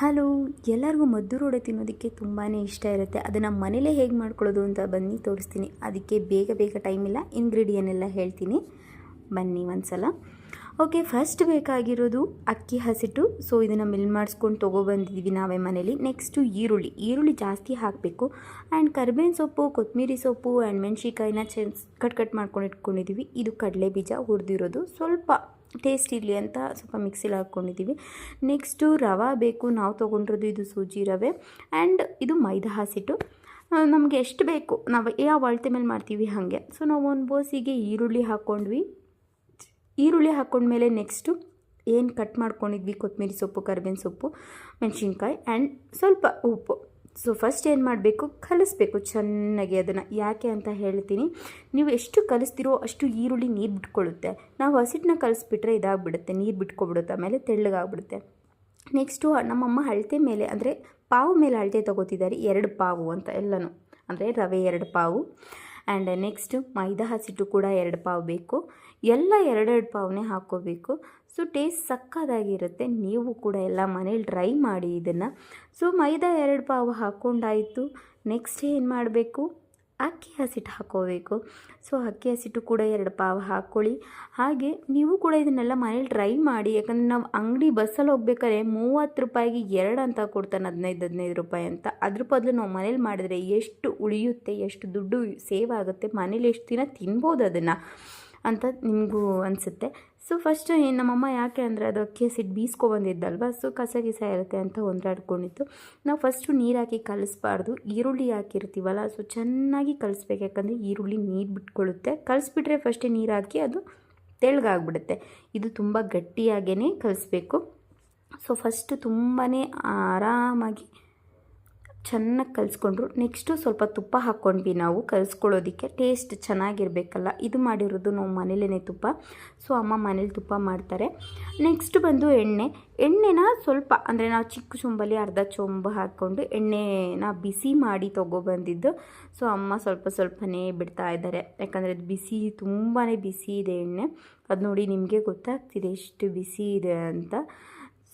Hello, ಎಲ್ಲರಿಗೂ ಮದ್ದು ರೋಡೆ ತಿನ್ನೋದಕ್ಕೆ ತುಂಬಾ ಇಷ್ಟ ಇರುತ್ತೆ. ಅದನ್ನು ಮನೇಲೇ ಹೇಗೆ ಮಾಡ್ಕೊಳ್ಳೋದು ಅಂತ ಬನ್ನಿ, ತೋರಿಸ್ತೀನಿ. ಅದಕ್ಕೆ ಬೇಗ ಬೇಗ ಟೈಮ್ ಇಲ್ಲ ಇಂಗ್ರೀಡಿಯನ್ ಎಲ್ಲ ಹೇಳ್ತೀನಿ. ಬನ್ನಿ ಒಂದ್ಸಲ. ಓಕೆ ಫಸ್ಟ್ ಬೇಕಾಗಿರೋದು ಅಕ್ಕಿ ಹಸಿಟ್ಟು. ಸೊ ಇದನ್ನು ಮಿಲ್ ಮಾಡಿಸ್ಕೊಂಡು ತೊಗೊಬಂದಿದ್ವಿ ನಾವೇ ಮನೇಲಿ. ನೆಕ್ಸ್ಟು ಈರುಳ್ಳಿ. ಈರುಳ್ಳಿ ಜಾಸ್ತಿ ಹಾಕಬೇಕು. ಆ್ಯಂಡ್ ಕರ್ಬೇವಿನ ಸೊಪ್ಪು ಕೊತ್ತಂಬರಿ ಸೊಪ್ಪು ಆ್ಯಂಡ್ ಮೆಣಸಿಕಾಯಿನ ಚೆನ್ಸ್ ಕಟ್ ಕಟ್ ಮಾಡ್ಕೊಂಡು ಇಟ್ಕೊಂಡಿದ್ದೀವಿ ಇದು ಕಡಲೆ ಬೀಜ ಹುರಿದಿರೋದು. ಸ್ವಲ್ಪ ಟೇಸ್ಟ್ ಇರಲಿ ಅಂತ ಸ್ವಲ್ಪ ಮಿಕ್ಸಿಲಿ ಹಾಕ್ಕೊಂಡಿದ್ದೀವಿ. ನೆಕ್ಸ್ಟು ರವೆ ಬೇಕು, ನಾವು ತೊಗೊಂಡಿರೋದು ಇದು ಸೂಜಿ ರವೆ ಆ್ಯಂಡ್ ಇದು ಮೈದಾ ಹಸಿಟ್ಟು. ನಮಗೆ ಎಷ್ಟು ಬೇಕು, ನಾವು ಯಾವ ಅಳತೆ ಮೇಲೆ ಮಾಡ್ತೀವಿ ಹಾಗೆ. ಸೊ ನಾವು ಒಂದು ಬೋಸಿಗೆ ಈರುಳ್ಳಿ ಹಾಕ್ಕೊಂಡ್ವಿ. ಈರುಳ್ಳಿ ಹಾಕ್ಕೊಂಡ್ಮೇಲೆ ನೆಕ್ಸ್ಟು ಏನು ಕಟ್ ಮಾಡ್ಕೊಂಡಿದ್ವಿ? ಕೊತ್ತಂಬರಿ ಸೊಪ್ಪು, ಕರಿಬೇವಿನ ಸೊಪ್ಪು, ಮೆಣಸಿನ್ಕಾಯಿ ಆ್ಯಂಡ್ ಸ್ವಲ್ಪ ಉಪ್ಪು. ಸೊ ಫಸ್ಟ್ ಏನು ಮಾಡಬೇಕು? ಕಲಿಸ್ಬೇಕು ಚೆನ್ನಾಗಿ ಅದನ್ನು. ಯಾಕೆ ಅಂತ ಹೇಳ್ತೀನಿ. ನೀವು ಎಷ್ಟು ಕಲಿಸ್ತಿರೋ ಅಷ್ಟು ಈರುಳ್ಳಿ ನೀರು ಬಿಟ್ಕೊಳ್ಳುತ್ತೆ. ನಾವು ಹಸಿಟ್ಟನ್ನ ಕಲಿಸ್ಬಿಟ್ರೆ ಇದಾಗ್ಬಿಡುತ್ತೆ. ನೀರು ಬಿಟ್ಕೊಬಿಡುತ್ತೆ. ಆಮೇಲೆ ತೆಳ್ಳಗಾಗ್ಬಿಡುತ್ತೆ. ನೆಕ್ಸ್ಟು ನಮ್ಮಮ್ಮ ಅಳತೆ ಮೇಲೆ, ಅಂದರೆ ಪಾವು ಮೇಲೆ ಅಳತೆ ತೊಗೋತಿದ್ದಾರೆ. ಎರಡು ಪಾವು ಅಂತ ಎಲ್ಲನೂ. ಅಂದರೆ ರವೆ ಎರಡು ಪಾವು. ಆ್ಯಂಡ್ ನೆಕ್ಸ್ಟು ಮೈದಾ ಹಸಿಟ್ಟು ಕೂಡ ಎರಡು ಪಾವು ಬೇಕು. ಎಲ್ಲ ಎರಡೆರಡು ಪಾವನೇ ಹಾಕ್ಕೋಬೇಕು. ಸೊ ಟೇಸ್ಟ್ ಸಕ್ಕದಾಗಿರುತ್ತೆ. ನೀವು ಕೂಡ ಎಲ್ಲ ಮನೇಲಿ ಡ್ರೈ ಮಾಡಿ ಇದನ್ನು. ಸೊ ಮೈದಾ ಎರಡು ಪಾವು ಹಾಕ್ಕೊಂಡಾಯಿತು ನೆಕ್ಸ್ಟ್ ಏನು ಮಾಡಬೇಕು? ಅಕ್ಕಿ ಹಸಿಟ್ಟು ಹಾಕ್ಕೋಬೇಕು ಸೊ ಅಕ್ಕಿ ಹಸಿಟ್ಟು ಕೂಡ ಎರಡು ಪಾವು ಹಾಕ್ಕೊಳ್ಳಿ ಹಾಗೆ ನೀವು ಕೂಡ ಇದನ್ನೆಲ್ಲ ಮನೇಲಿ ಟ್ರೈ ಮಾಡಿ. ಯಾಕಂದರೆ ನಾವು ಅಂಗಡಿ ಬಸ್ಸಲ್ಲಿ ಹೋಗ್ಬೇಕಾದ್ರೆ ಮೂವತ್ತು ರೂಪಾಯಿಗೆ ಎರಡು ಅಂತ ಕೊಡ್ತಾನೆ ಹದಿನೈದು ಹದಿನೈದು ರೂಪಾಯಿ ಅಂತ. ಅದ್ರ ಬದಲು ನಾವು ಮನೇಲಿ ಮಾಡಿದ್ರೆ ಎಷ್ಟು ಉಳಿಯುತ್ತೆ, ಎಷ್ಟು ದುಡ್ಡು ಸೇವ್ ಆಗುತ್ತೆ ಮನೇಲಿ ಎಷ್ಟು ದಿನ ತಿನ್ಬೋದು ಅದನ್ನು. ಅಂತ ನಿಮಗೂ ಅನಿಸುತ್ತೆ. ಸೊ ಫಸ್ಟು ನಮ್ಮಮ್ಮ ಯಾಕೆ ಅಂದರೆ ಅದು ಅಕ್ಕಿ ಹಸಿಟ್ಟು ಬೀಸ್ಕೊಬಂದಿದ್ದಲ್ವ ಸೊ ಕಸ ಗಿಸ ಇರುತ್ತೆ ಅಂತ ಹೊಂದಾಡ್ಕೊಂಡಿತ್ತು. ನಾವು ಫಸ್ಟು ನೀರು ಹಾಕಿ ಕಲಿಸ್ಬಾರ್ದು. ಈರುಳ್ಳಿ ಹಾಕಿರ್ತೀವಲ್ಲ ಸೊ ಚೆನ್ನಾಗಿ ಕಲಿಸ್ಬೇಕು. ಯಾಕಂದರೆ ಈರುಳ್ಳಿ ನೀರು ಬಿಟ್ಕೊಳ್ಳುತ್ತೆ ಕಲಿಸ್ಬಿಟ್ರೆ ಫಸ್ಟೇ ನೀರು ಹಾಕಿ ಅದು ತೆಳ್ಳಗಾಗ್ಬಿಡುತ್ತೆ. ಇದು ತುಂಬ ಗಟ್ಟಿಯಾಗೇ ಕಲಿಸ್ಬೇಕು. ಸೊ ಫಸ್ಟು ತುಂಬಾ ಆರಾಮಾಗಿ ಚೆನ್ನಾಗಿ ಕಲಿಸ್ಕೊಂಡ್ರು. ನೆಕ್ಸ್ಟು ಸ್ವಲ್ಪ ತುಪ್ಪ ಹಾಕ್ಕೊಂಡ್ವಿ ನಾವು. ಕಲಿಸ್ಕೊಳ್ಳೋದಕ್ಕೆ ಟೇಸ್ಟ್ ಚೆನ್ನಾಗಿರಬೇಕಲ್ಲ. ಇದು ಮಾಡಿರೋದು ನಾವು ಮನೇಲೇ ತುಪ್ಪ. ಸೊ ಅಮ್ಮ ಮನೇಲಿ ತುಪ್ಪ ಮಾಡ್ತಾರೆ. ನೆಕ್ಸ್ಟ್ ಬಂದು ಎಣ್ಣೆ. ಎಣ್ಣೆನ ಸ್ವಲ್ಪ, ಅಂದರೆ ನಾವು ಚಿಕ್ಕ ಚೊಂಬಲ್ಲಿ ಅರ್ಧ ಚೊಂಬು ಹಾಕ್ಕೊಂಡು ಎಣ್ಣೆನ ಬಿಸಿ ಮಾಡಿ ತೊಗೊಬಂದಿದ್ದು ಸೊ ಅಮ್ಮ ಸ್ವಲ್ಪ ಸ್ವಲ್ಪನೇ ಬಿಡ್ತಾ ಇದ್ದಾರೆ. ಯಾಕಂದರೆ ಅದು ಬಿಸಿ ತುಂಬಾ ಬಿಸಿ ಇದೆ ಎಣ್ಣೆ. ಅದು ನೋಡಿ ನಿಮಗೆ ಗೊತ್ತಾಗ್ತಿದೆ, ಎಷ್ಟು ಬಿಸಿ ಇದೆ ಅಂತ.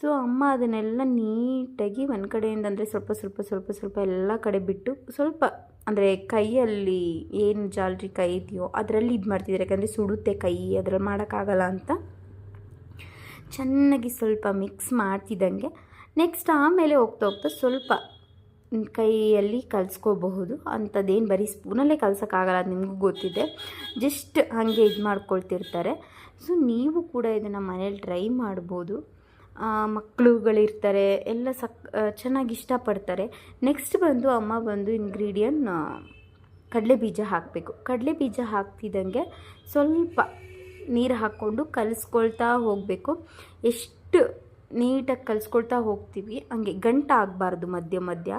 ಸೊ ಅಮ್ಮ ಅದನ್ನೆಲ್ಲ ನೀಟಾಗಿ ಒಂದು ಕಡೆಯಿಂದ ಅಂದರೆ ಸ್ವಲ್ಪ ಸ್ವಲ್ಪ ಸ್ವಲ್ಪ ಸ್ವಲ್ಪ ಎಲ್ಲ ಕಡೆ ಬಿಟ್ಟು ಸ್ವಲ್ಪ ಅಂದರೆ ಕೈಯಲ್ಲಿ ಏನು ಜಾಲ್ರಿ ಕೈ ಇದೆಯೋ ಅದರಲ್ಲಿ ಇದು ಮಾಡ್ತಿದ್ದಾರೆ ಯಾಕಂದರೆ ಸುಡುತ್ತೆ ಕೈ, ಅದರಲ್ಲಿ ಮಾಡೋಕ್ಕಾಗಲ್ಲ ಅಂತ. ಚೆನ್ನಾಗಿ ಸ್ವಲ್ಪ ಮಿಕ್ಸ್ ಮಾಡ್ತಿದ್ದಂಗೆ. ನೆಕ್ಸ್ಟ್ ಆಮೇಲೆ ಹೋಗ್ತಾ ಹೋಗ್ತಾ ಸ್ವಲ್ಪ ಕೈಯಲ್ಲಿ ಕಲಿಸ್ಕೋಬಹುದು. ಅಂಥದ್ದೇನು ಬರೀ ಸ್ಪೂನಲ್ಲೇ ಕಲ್ಸೋಕ್ಕಾಗಲ್ಲ ನಿಮಗೂ ಗೊತ್ತಿದೆ. ಜಸ್ಟ್ ಹಾಗೆ ಇದು ಮಾಡ್ಕೊಳ್ತಿರ್ತಾರೆ. ಸೊ ನೀವು ಕೂಡ ಇದನ್ನು ಮನೇಲಿ ಟ್ರೈ ಮಾಡ್ಬೋದು. ಮಕ್ಕಳುಗಳಿರ್ತಾರೆ ಎಲ್ಲ ಸಕ್ ಚೆನ್ನಾಗಿ ಇಷ್ಟಪಡ್ತಾರೆ. ನೆಕ್ಸ್ಟ್ ಬಂದು ಅಮ್ಮ ಬಂದು ಇಂಗ್ರೀಡಿಯನ್ ಕಡಲೆ ಬೀಜ ಹಾಕಬೇಕು. ಕಡಲೆ ಬೀಜ ಹಾಕ್ತಿದ್ದಂಗೆ ಸ್ವಲ್ಪ ನೀರು ಹಾಕ್ಕೊಂಡು ಕಲಿಸ್ಕೊಳ್ತಾ ಹೋಗಬೇಕು. ಎಷ್ಟು ನೀಟಾಗಿ ಕಲಿಸ್ಕೊಳ್ತಾ ಹೋಗ್ತೀವಿ, ಹಂಗೆ ಗಂಟು ಆಗಬಾರ್ದು ಮಧ್ಯ ಮಧ್ಯ.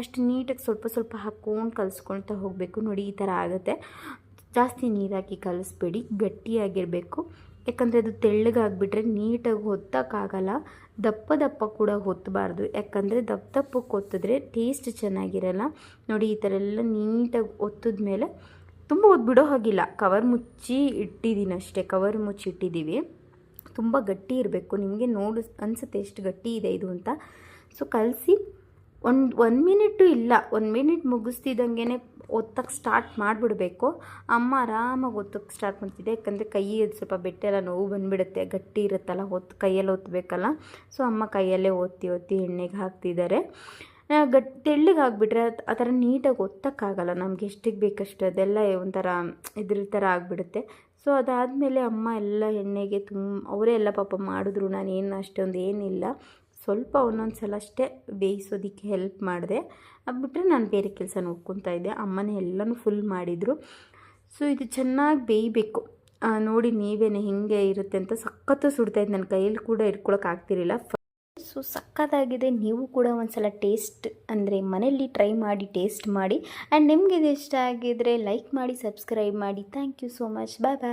ಅಷ್ಟು ನೀಟಾಗಿ ಸ್ವಲ್ಪ ಸ್ವಲ್ಪ ಹಾಕ್ಕೊಂಡು ಕಲಿಸ್ಕೊಳ್ತಾ ಹೋಗಬೇಕು. ನೋಡಿ, ಈ ಥರ ಆಗುತ್ತೆ. ಜಾಸ್ತಿ ನೀರಾಕಿ ಕಲಿಸ್ಬೇಡಿ, ಗಟ್ಟಿಯಾಗಿರಬೇಕು. ಯಾಕಂದರೆ ಅದು ತೆಳ್ಳಗಾಗ್ಬಿಟ್ರೆ ನೀಟಾಗಿ ಹೊತ್ತಕ್ಕಾಗಲ್ಲ, ದಪ್ಪ ದಪ್ಪ ಕೂಡ ಹೊತ್ತಬಾರ್ದು ಯಾಕಂದರೆ ದಪ್ಪ ದಪ್ಪಕ್ಕೆ ಒತ್ತಿದ್ರೆ ಟೇಸ್ಟ್ ಚೆನ್ನಾಗಿರಲ್ಲ. ನೋಡಿ, ಈ ಥರ ಎಲ್ಲ ನೀಟಾಗಿ ಒತ್ತಿದ ಮೇಲೆ ತುಂಬ ಒದ್ಬಿಡೋ ಹಾಗಿಲ್ಲ. ಕವರ್ ಮುಚ್ಚಿ ಇಟ್ಟಿದ್ದೀನಿ ಅಷ್ಟೇ. ಕವರ್ ಮುಚ್ಚಿ ಇಟ್ಟಿದ್ದೀವಿ ತುಂಬ ಗಟ್ಟಿ ಇರಬೇಕು. ನಿಮಗೆ ನೋಡು ಅನಿಸುತ್ತೆ ಎಷ್ಟು ಗಟ್ಟಿ ಇದೆ ಇದು ಅಂತ. ಸೊ ಕಲಸಿ ಒಂದು ಒನ್ ಮಿನಿಟು ಇಲ್ಲ. ಒಂದು ಮಿನಿಟ್ ಮುಗಿಸ್ತಿದ್ದಂಗೆ ಒತ್ತಕ್ಕೆ ಸ್ಟಾರ್ಟ್ ಮಾಡಿಬಿಡಬೇಕು. ಅಮ್ಮ ಆರಾಮಾಗಿ ಒತ್ತಕ್ಕೆ ಸ್ಟಾರ್ಟ್ ಮಾಡ್ತಿದ್ದೆ ಯಾಕಂದರೆ ಕೈ ಸ್ವಲ್ಪ ಬೆಟ್ಟೆಲ್ಲ ನೋವು ಬಂದುಬಿಡುತ್ತೆ. ಗಟ್ಟಿ ಇರುತ್ತಲ್ಲ ಒತ್ತು ಕೈಯಲ್ಲಿ ಒತ್ತಬೇಕಲ್ಲ ಸೊ ಅಮ್ಮ ಕೈಯಲ್ಲೇ ಒತ್ತಿ ಒತ್ತಿ ಎಣ್ಣೆಗೆ ಹಾಕ್ತಿದ್ದಾರೆ. ಗಟ್, ತೆಳ್ಳಗೆ ಆಗಿಬಿಟ್ರೆ ಆ ಥರ ನೀಟಾಗಿ ಒತ್ತಕ್ಕಾಗಲ್ಲ. ನಮ್ಗೆ ಎಷ್ಟಿಗೆ ಬೇಕಷ್ಟು ಅದೆಲ್ಲ ಒಂಥರ ಇದ್ರ ಥರ ಆಗಿಬಿಡುತ್ತೆ. ಸೊ ಅದಾದಮೇಲೆ ಅಮ್ಮ ಎಲ್ಲ ಎಣ್ಣೆಗೆ ತುಂಬ, ಅವರೇ ಎಲ್ಲ ಪಾಪ ಮಾಡಿದ್ರು. ನಾನು ಏನು ಅಷ್ಟೊಂದು ಏನಿಲ್ಲ. ಸ್ವಲ್ಪ ಒಂದೊಂದು ಸಲ ಅಷ್ಟೇ ಬೇಯಿಸೋದಕ್ಕೆ ಹೆಲ್ಪ್ ಮಾಡಿದೆ. ಅದು ಬಿಟ್ಟರೆ ನಾನು ಬೇರೆ ಕೆಲಸ ನೋಡ್ಕೊತಾ ಇದ್ದೆ. ಅಮ್ಮನೇ ಎಲ್ಲನೂ ಫುಲ್ ಮಾಡಿದರು. ಸೊ ಇದು ಚೆನ್ನಾಗಿ ಬೇಯಬೇಕು. ನೋಡಿ ನೀವೇನೆ ಹೇಗೆ ಇರುತ್ತೆ ಅಂತ ಸಖತ್ತು ಸುಡ್ತಾಯಿದ್ದು ನನ್ನ ಕೈಯಲ್ಲಿ ಕೂಡ ಇಟ್ಕೊಳಕ್ಕೆ ಆಗ್ತಿರಲಿಲ್ಲ. ಸೊ ಸಕ್ಕತ್ತಾಗಿದೆ ನೀವು ಕೂಡ ಒಂದ್ಸಲ ಟೇಸ್ಟ್ ಅಂದರೆ ಮನೆಯಲ್ಲಿ ಟ್ರೈ ಮಾಡಿ ಟೇಸ್ಟ್ ಮಾಡಿ. ಆ್ಯಂಡ್ ನಿಮಗೆ ಇದು ಇಷ್ಟ ಆಗಿದ್ರೆ ಲೈಕ್ ಮಾಡಿ ಸಬ್ಸ್ಕ್ರೈಬ್ ಮಾಡಿ. Thank you so much bye bye